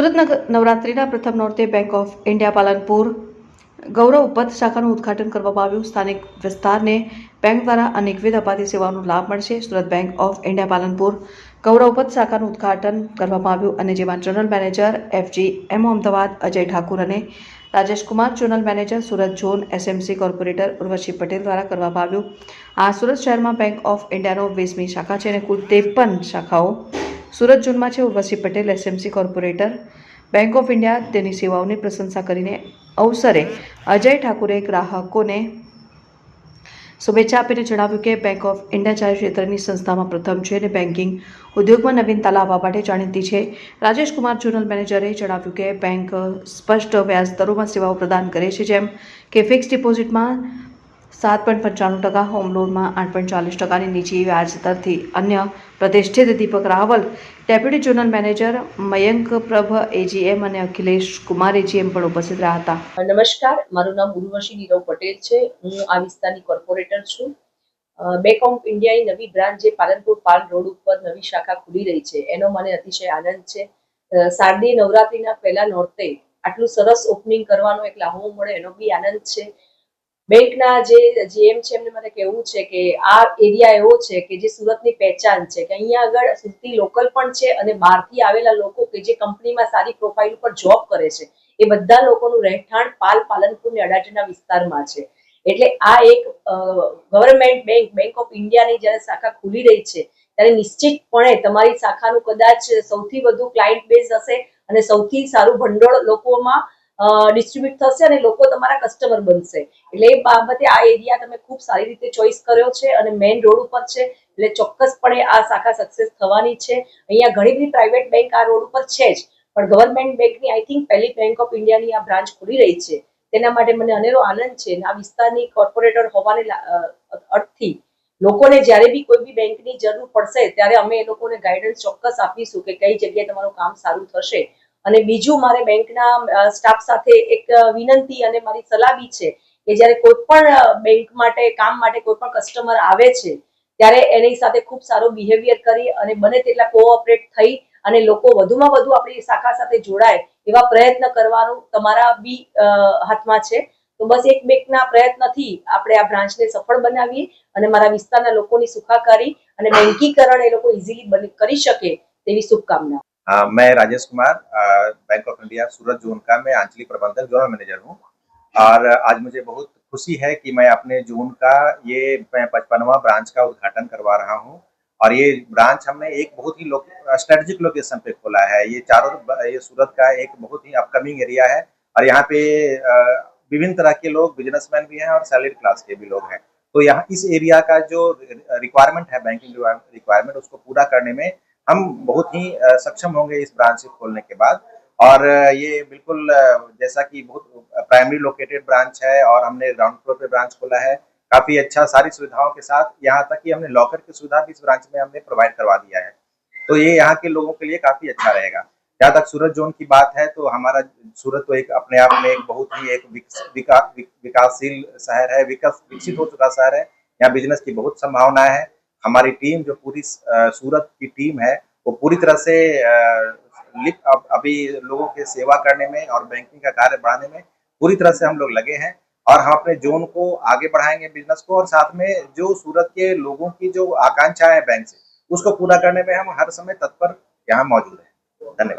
સુરત નવરાત્રિના પ્રથમ નોરતે Bank of India Palanpur Gaurav Path શાખાનું ઉદ્ઘાટન કરવામાં આવ્યું. સ્થાનિક વિસ્તારને બેંક દ્વારા અનેકવિધ અપાતી સેવાઓનો લાભ મળશે. Surat Bank of India Palanpur Gaurav Path શાખાનું ઉદ્ઘાટન કરવામાં આવ્યું અને જેમાં general manager FG M Ahmedabad, Ajay Thakur અને Rajesh Kumar general manager Surat zone SMC corporator Urvashi Patel દ્વારા કરવામાં આવ્યું. આ સુરત શહેરમાં બેંક ઓફ ઇન્ડિયાનો વીસમી શાખા છે અને કુલ ત્રેપન શાખાઓ સુરત ઝોનમાં છે Urvashi Patel, SMC corporator. Bank of India તેની સેવાઓની પ્રશંસા કરીને અવસરે અજય ઠાકુરે ગ્રાહકોને શુભેચ્છા આપીને જણાવ્યું કે બેંક ઓફ ઇન્ડિયા ચાર ક્ષેત્રની સંસ્થામાં પ્રથમ છે અને બેન્કિંગ ઉદ્યોગમાં નવીનતા લાવવા માટે જાણીતી છે. રાજેશ કુમાર જનરલ મેનેજરે જણાવ્યું કે બેંક સ્પષ્ટ વ્યાજ દરોમાં સેવાઓ પ્રદાન કરે છે, જેમ કે ફિક્સ ડિપોઝિટમાં સાત પોઈન્ટ પંચાણું ટકા હોમ લોનમાં આઠ પોઈન્ટ ચાલીસ ટકાની નીચી વ્યાજ દરથી અન્ય પ્રતિષ્ઠિત Deepak Rawal deputy general manager Mayank Prabh AGM અને અખિલેશ કુમાર એજીએમ પણ ઉપસ્થિત રહ્યા હતા. નમસ્કાર. મારું નામ ઉર્વશી નીરવ પટેલ છે. હું આ વિસ્તારની કોર્પોરેટર છું. બેંક ઓફ ઇન્ડિયાની નવી બ્રાન્ચ જે પાલનપુર પાલ રોડ ઉપર નવી શાખા ખુલી રહી છે. એનો મને અતિશય આનંદ છે. શારદીય નવરાત્રીના પહેલા નોરતે આટલું સરસ ઓપનિંગ કરવાનો એક લાહો મળે એનો બી આનંદ છે. બેંકના જે જીએમ છે એમને મને કહેવું છે કે આ એરિયા એવો છે કે જે સુરતની પહેચાન છે, કે અહીંયા આગળ સુરતી લોકલ પણ છે અને બહારથી આવેલા લોકો કે જે કંપનીમાં સારી પ્રોફાઇલ ઉપર જોબ કરે છે, એ બધા લોકોનું રહેઠાણ પાલ પાલનપુર ને અડાજણના વિસ્તારમાં છે. એટલે આ એક ગવર્મેન્ટ બેંક બેંક ઓફ ઇન્ડિયાની જ્યારે શાખા ખુલી રહી છે, ત્યારે નિશ્ચિતપણે તમારી શાખાનું કદાચ સૌથી વધુ ક્લાયન્ટ બેઝ હશે અને સૌથી સારું ભંડોળ લોકોમાં ડિસ્ટ્રીબ્યુટ થશે અને લોકો તમારા કસ્ટમર બનશે. એટલે એ બાબતે આ એરિયા તમે ખૂબ સારી રીતે ચોઇસ કર્યો છે અને મેઇન રોડ ઉપર છે. એટલે ચોક્કસપણે આ શાખા સક્સેસ થવાની છે. અહીંયા ઘણી બધી પ્રાઇવેટ બેંક આ રોડ ઉપર છે જ. પણ ગવર્મેન્ટ બેંકની આઈ થિંક પહેલી બેંક ઓફ ઇન્ડિયાની આ બ્રાન્ચ ખુલી રહી છે. તેના માટે મને અનેરો આનંદ છે આ વિસ્તારની કોર્પોરેટર હોવાને અર્થથી લોકોને જ્યારે બી કોઈ બી બેંકની જરૂર પડશે, ત્યારે અમે એ લોકોને ગાઈડન્સ ચોક્કસ આપીશું કે કઈ જગ્યાએ તમારું કામ સારું થશે. અને બીજું મારે બેંકના સ્ટાફ સાથે એક વિનંતી અને મારી સલાહ બી છે કે જ્યારે કોઈ પણ બેંક માટે, કામ માટે કોઈ પણ કસ્ટમર આવે છે, ત્યારે એની સાથે ખૂબ સારો બિહેવિયર કરી અને બને તેટલા કોઓપરેટ થઈ અને લોકો વધુમાં વધુ આપણી શાખા સાથે જોડાય એવા પ્રયત્ન કરવાનું તમારા બી હાથમાં છે. તો બસ એક બેંકના પ્રયત્નથી આપણે આ બ્રાન્ચને સફળ બનાવીએ અને મારા વિસ્તારના લોકોની સુખાકારી અને બેંકીકરણ એ લોકો ઇઝીલી કરી શકે તેવી શુભકામના. मैं Rajesh Kumar Bank of India Surat zone का मैं आंचलिक प्रबंधक, जोनल मैनेजर हूँ। और आज मुझे बहुत खुशी है कि मैं अपने जोन का ये पचपनवा ब्रांच का उद्घाटन करवा रहा हूँ। और ये ब्रांच हमने एक बहुत ही स्ट्रेटेजिक लोकेशन पे खोला है। ये चारों ये सूरत का एक बहुत ही अपकमिंग एरिया है। और यहाँ पे विभिन्न तरह के लोग बिजनेसमैन भी हैं और सैलरी क्लास के भी लोग हैं। तो यहाँ इस एरिया का जो रिक्वायरमेंट है बैंकिंग रिक्वायरमेंट उसको पूरा करने में हम बहुत ही सक्षम होंगे इस ब्रांच खोलने के बाद। और ये बिल्कुल जैसा कि बहुत प्राइमरी लोकेटेड ब्रांच है और हमने ग्राउंड फ्लोर पे ब्रांच खोला है। काफ़ी अच्छा सारी सुविधाओं के साथ यहाँ तक कि हमने लॉकर की सुविधा भी इस ब्रांच में हमने प्रोवाइड करवा दिया है। तो ये यहाँ के लोगों के लिए काफ़ी अच्छा रहेगा। जहाँ तक सूरत जोन की बात है तो हमारा सूरत तो एक अपने आप में एक बहुत ही एक विकस- विका, विक, विकासशील शहर है विकस विकसित हो चुका शहर है। यहाँ बिज़नेस की बहुत संभावनाएँ है। हमारी टीम जो पूरी सूरत की टीम है, वो पूरी तरह से अभी लोगों के सेवा करने में और बैंकिंग का कार्य बढ़ाने में पूरी तरह से हम लोग लगे हैं और हम अपने जोन को आगे बढ़ाएँगे बिज़नेस को और साथ में जो सूरत के लोगों की जो आकांक्षा है बैंक से, उसको पूरा करने में हम हर समय तत्पर यहाँ मौजूद हैं। धन्यवाद।